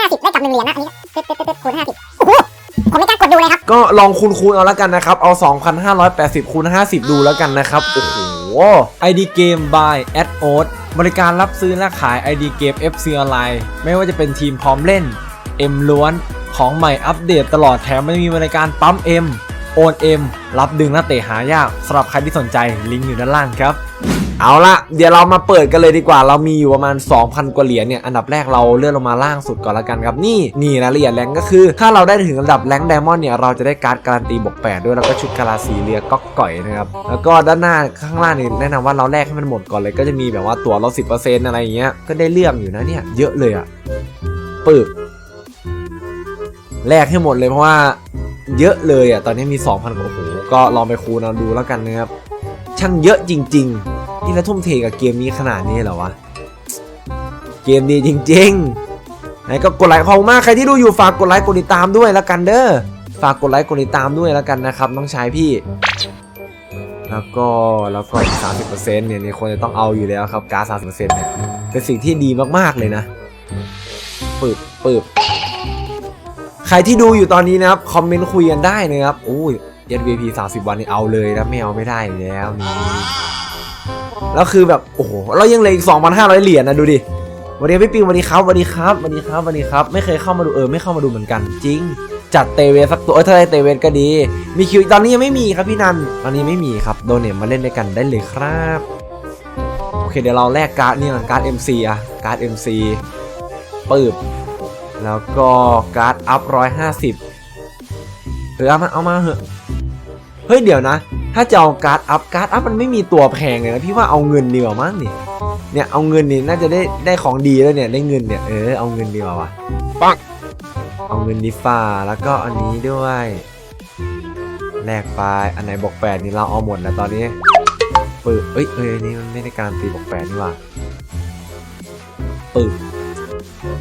ห้าสิบได้กลับหนึ่งเหรียญนะอันนี้เป๊ะเป๊ะเป๊ะคูณห้าสิบโอ้โหผมไม่กล้ากดดูเลยครับก็ลองคูณคูณเอาแล้วกันนะครับ เอา 2,580คูณ50 ดูแล้วกันนะครับ โอ้โห ID Game by a d o d บริการรับซื้อและขาย ID Game FC Online ไม่ว่าจะเป็นทีมพร้อมเล่น M ล้วนของใหม่อัปเดตตลอดแถมไม่มีบริการปั๊ม M โอน M รับดึงและเตะหายากสำหรับใครที่สนใจลิงก์อยู่ด้านล่างครับ เอาละเดี๋ยวเรามาเปิดกันเลยดีกว่า เรามีอยู่ประมาณ 2,000 กว่าเหรียญเนี่ย อันดับแรกเราเลื่อนลงมาล่างสุดก่อนละกันครับ นี่นี่รายละเอียดแรงก็คือ ถ้าเราได้ถึงระดับแรงไดมอนด์เนี่ย เราจะได้การ์ดการันตีบวก8ด้วย แล้วก็ชุดกาลาสีเรียก๊อกก่อยนะครับ แล้วก็ด้านหน้าข้างล่างนี่แนะนำว่าเราแลกให้มันหมดก่อนเลย ก็จะมีแบบว่าตั๋วลด10%อะไรอย่างเงี้ย ก็ได้เรื่องอยู่นะเนี่ย เยอะเลยอะปึกแลกให้หมดเลยเพราะว่าเยอะเลยอะตอนนี้มี 2,000กว่าโอ้โหก็ลองไปคูณเอาดูแล้วกันนะครับช่างเยอะจริง ๆ นี่แล้วทุ่มเทกับเกมนี้ขนาดนี้เหรอวะ เกมดีจริงๆไหนก็กดไลค์ขอบคุณมากใครที่ดูอยู่ฝากกดไลค์กดติดตามด้วยแล้วกันเด้อ ฝากกดไลค์กดติดตามด้วยแล้วกันนะครับน้องชายพี่ แล้วก็แล้วก็อีก30%เนี่ยเซ็นต์เนี่ยควรจะต้องเอาอยู่แล้วครับการ์ด30%เนี่ยเป็นสิ่งที่ดีมากๆเลยนะปึบปึบใครที่ดูอยู่ตอนนี้นะครับ คอมเมนต์คุยกันได้นะครับโอ้ย SVP 30 วันนี่เอาเลยนะไม่เอาไม่ได้แล้วนี่ แล้วคือแบบโอ้โหเรายังเหลยอีก2,500 เหรียญนะดูดิวันนี้พี่ปิงวันนี้ครับวันนี้ครับวันนี้ครับวันนี้ครับ ไม่เคยเข้ามาดูเออไม่เข้ามาดูเหมือนกัน จริง จัดเตเวสักตัวเออถ้าได้เตเวสก็ดี มีคิวตอนนี้ยังไม่มีครับพี่นันตอนนี้ไม่มีครับโดเนทมาเล่นด้วยกันได้เลยครับโอเคเดี๋ยวเราแลกการ์ดนี่ก่อนการ์ด MC อะการ์ด MC ปืบแล้วก็การ์ดอัพร้อยห้าสิบเออเอามาเอามาเหอะเฮ้ยเดี๋ยวนะ ถ้าจะเอาการ์ดอัพการ์ดอัพมันไม่มีตัวแพงเลยนะพี่ว่าเอาเงินดีกว่ามั้งนี่เนี่ยเอาเงินนี่น่าจะได้ได้ของดีแล้วเนี่ยได้เงินเนี่ยเออเอาเงินดีกว่าวะปังเอาเงินดีฟ้าแล้วก็อันนี้ด้วยแลกไปอันไหนบอกแปดนี่เราเอาหมดแล้วตอนนี้ปึกเอ้ยเอ้ยอันนี่มันไม่ได้การันตีบอกแปดนี่หว่าปึก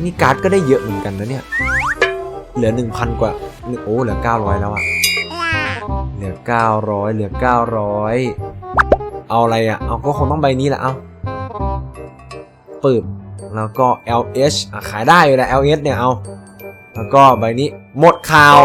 นี่การ์ดก็ได้เยอะเหมือนกันนะเนี่ยเหลือหนึ่งพันกว่าโอ้เหลือเก้าร้อยแล้วอะเห ลือ 900 เหลือ 900 เอาอะไรอะ เอาก็คงต้องใบนี้แหละเอาปึบแล้วก็ LH อะขายได้อยู่แล้ว LH เนี่ยเอาแล้วก็ใบนี้หมดข่าว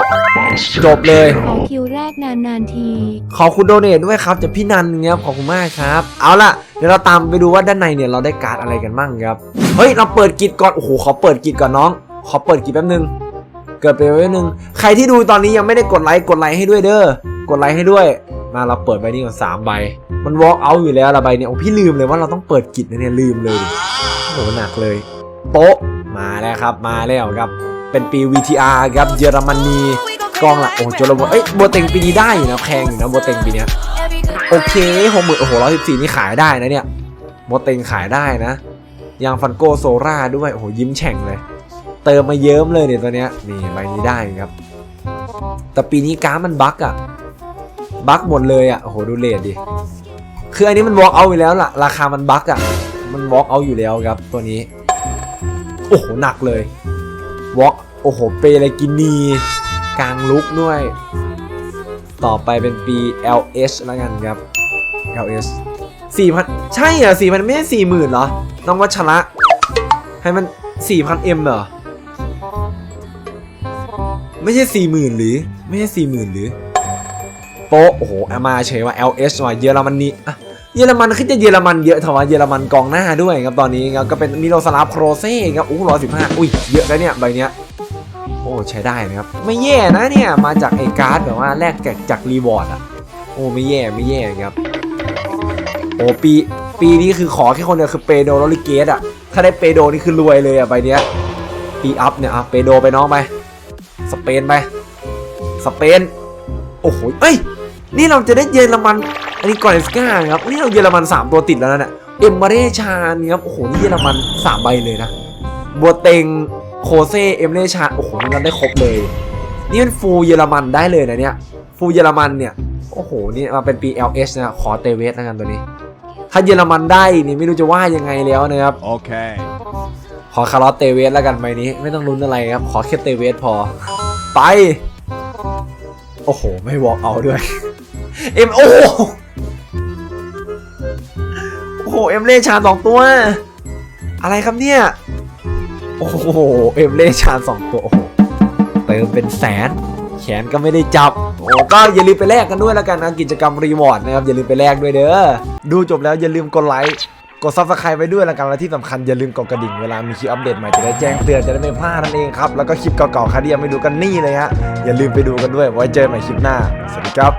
จบเลยขอคิวแรกนานๆที ขอบคุณโดเนทด้วยครับจากพี่นันเนี่ยขอบคุณมากครับ เอาล่ะ เดี๋ยวเราตามไปดูว่าด้านในเนี่ยเราได้การ์ดอะไรกันบ้างครับ เฮ้ย เราเปิดกิจก่อน โอ้โหขอเปิดกิจก่อนน้อง ขอเปิดกิจแป๊บนึง เกิดไปไว้นึง ใครที่ดูตอนนี้ยังไม่ได้กดไลค์กดไลค์ให้ด้วยเด้อ กดไลค์ให้ด้วย มาเราเปิดใบนี้ก่อนสามใบ มัน walk out อยู่แล้วละใบเนี่ยโอ้พี่ลืมเลยว่าเราต้องเปิดกิจนะเนี่ยลืมเลยโอ้โหหนักเลย โป๊ะมาแล้วครับมาแล้วครับ เป็นปี VTR ครับเยอรมนีกองลักโอ้โจโรโบเอ้ยโบเต็งปีนี้ได้อยู่นะแพงอยู่นะโบเต็งปีเนี้ยโอเคหกหมื่นโอ้โหร้อยสิบสี่นี่ขายได้นะเนี่ยโมเต็งขายได้นะยางฟันโกโซราด้วยโอ้โหยิ้มแฉ่งเลย เติมมาเยิ้มเลยเนี่ยตัวเนี้ยนี่ใบนี้ได้ครับ แต่ปีนี้การ์ดมันบั๊กอะ บั๊กหมดเลยอะโอ้โหดูเลทดิคืออันนี้มันวอล์กเอาอยู่แล้วล่ะราคามันบั๊กอะมันวอล์กเอาอยู่แล้วครับตัวนี้ โอ้โหหนักเลยวอล์กโอ้โหเปเลกินีกลางลุกด้วย ต่อไปเป็นปี LH แล้วกันครับ LH 4,000 ใช่เหรอ4,000 ไม่ใช่40,000เหรอ น้องวัชระ ให้มัน 4,000 M เหรอ ไม่ใช่ 40,000 หรือ ไม่ใช่ 40,000 หรือ โปโอ้โหเอามาเฉยว่า LH ว่ะเยอรมนีอะเยอรมันขึ้นจะเยอรมันเยอะถอะวะเยอรมันกองหน้าด้วยครับตอนนี้ครับก็เป็นมิโลสลาฟโครเซ่ครับอู้ร้อยสิบห้าอุ้ยเยอะแล้วเนี่ยใบเนี้ยโอ้ใช้ได้นะครับ ไม่แย่นะเนี่ยมาจากไอ้การ์ดแบบว่าแลกแกะจากรีวอร์ดอะโอ้ไม่แย่ไม่แย่ครับโอ้ปีปีนี้คือขอแค่คนเดียวคือเปโดโรลิเกสอะถ้าได้เปโดนี่คือรวยเลยอะใบเนี้ยปีอัพเนี่ยอะเปโดไปน้องไปสเปนไปสเปนโอ้โหเอ้ย นี่เราจะได้เยอรมัน อันนี้กอร์เนสกาครับ นี่เราเยอรมัน 3 ตัวติดแล้วนะเนี่ย เอ็มมาเรชานครับ โอ้โห นี่เยอรมัน 3 ใบเลยนะ บัวเต็ง โคเซเอ็มเรชาน โอ้โหนี่เราได้ครบเลย นี่เป็นฟูลเยอรมันได้เลยนะเนี่ย ฟูลเยอรมันเนี่ย โอ้โห นี่มาเป็นปี LH นะ ขอเตเวสแล้วกันตัวนี้ ถ้าเยอรมันได้นี่ไม่รู้จะว่ายังไงแล้วนะครับ Okay. ขอคาร์ลอสเตเวสแล้วกันใบนี้ ไม่ต้องลุ้นอะไรครับ ขอแค่เตเวสพอ ไป โอ้โห ไม่วอล์กเอาด้วย เอ็มโอ้โหโอ้โหเอ็มเล่ชาสองตัว อะไรครับเนี่ย โอ้โหเอ็มเลชาสองตัวโอ้โหเติมเป็นแสน แขนก็ไม่ได้จับ โอ้ก็อย่าลืมไปแลกกันด้วยแล้วกันนะกิจกรรมรีวอร์ดนะครับ อย่าลืมไปแลกด้วยเด้อดูจบแล้วอย่าลืมกดไลค์กดซับสไครต์ไว้ด้วยแล้วกันและที่สำคัญอย่าลืมกดกระดิ่งเวลามีคลิปอัปเดตใหม่จะได้แจ้งเตือนจะได้ไม่พลาดนั่นเองครับ แล้วก็คลิปเก่าๆใครที่ยังไม่ดูกันนี่เลยฮะอย่าลืมไปดูกันด้วยไว้เจอกันใหม่คลิปหน้า สวัสดีครับ